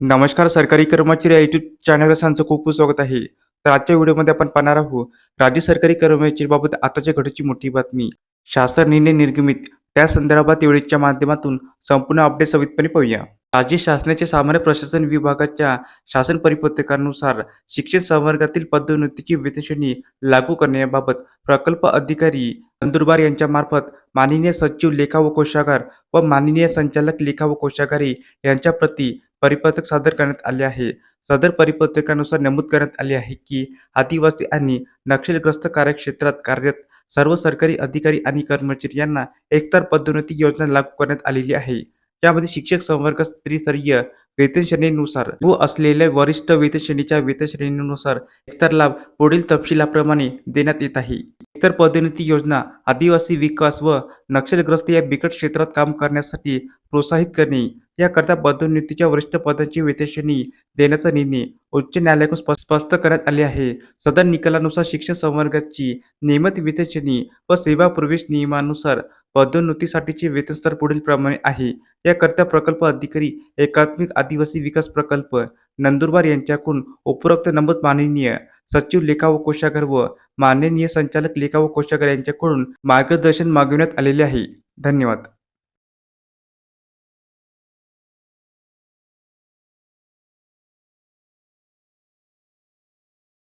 नमस्कार सरकारी कर्मचारी या युट्यूब सांचं खूप खूप स्वागत आहे. तर आजच्या व्हिडिओमध्ये आपण पाहणार आहोत राज्य सरकारी कर्मचारीबाबत आताच्या घटची मोठी बातमी. शासन निर्णय निर्गमित. त्या संदर्भात वेळेच्या माध्यमातून संपूर्ण अपडेट सवितपणे पाहूया. राज्य शासनाच्या सामान्य प्रशासन विभागाच्या शासन परिपत्रकानुसार शिक्षण संवर्गातील पदोन्नतीची वेतनश्रेणी लागू करण्याबाबत प्रकल्प अधिकारी नंदुरबार यांच्या मार्फत माननीय सचिव लेखा व कोशागार व माननीय संचालक लेखा व कोशागारी यांच्या प्रती परिपत्रक सादर करण्यात आले आहे. सदर परिपत्रकानुसार नमूद करण्यात आले आहे की आदिवासी आणि नक्षलग्रस्त कार्यक्षेत्रात कार्यरत सर्व सरकारी अधिकारी आणि कर्मचारी यांना एकतर पदोन्नती योजना लागू करण्यात आलेली आहे. यामध्ये शिक्षक संवर्ग त्रिस्तरीय वेतन श्रेणीनुसार व असलेल्या वरिष्ठ वेतन श्रेणीच्या वेतन श्रेणीनुसार एकतर लाभ पुढील तपशिलाप्रमाणे देण्यात येत आहे. इतर पदोन्नती योजना आदिवासी विकास व नक्षलग्रस्त या बिकट क्षेत्रात काम करण्यासाठी प्रोत्साहित करणे याकरता पदोन्नतीच्या वरिष्ठ पदांची वेतनश्रेणी देण्याचा निर्णय उच्च न्यायालयाकडून स्पष्ट स्पष्ट करण्यात आले आहे. सदर निकालानुसार शिक्षण संवर्गाची नियमित वेतनश्रेणी व सेवा प्रवेश नियमानुसार पदोन्नतीसाठीचे वेतनस्तर पुढील प्रमाणे आहे. याकरता प्रकल्प अधिकारी एकात्मिक आदिवासी विकास प्रकल्प नंदुरबार यांच्याकडून उपरोक्त नमूद माननीय सचिव लेखा व कोशागर व माननीय संचालक लेखा व कोशागर यांच्याकडून मार्गदर्शन मागविण्यात आलेले आहे. धन्यवाद.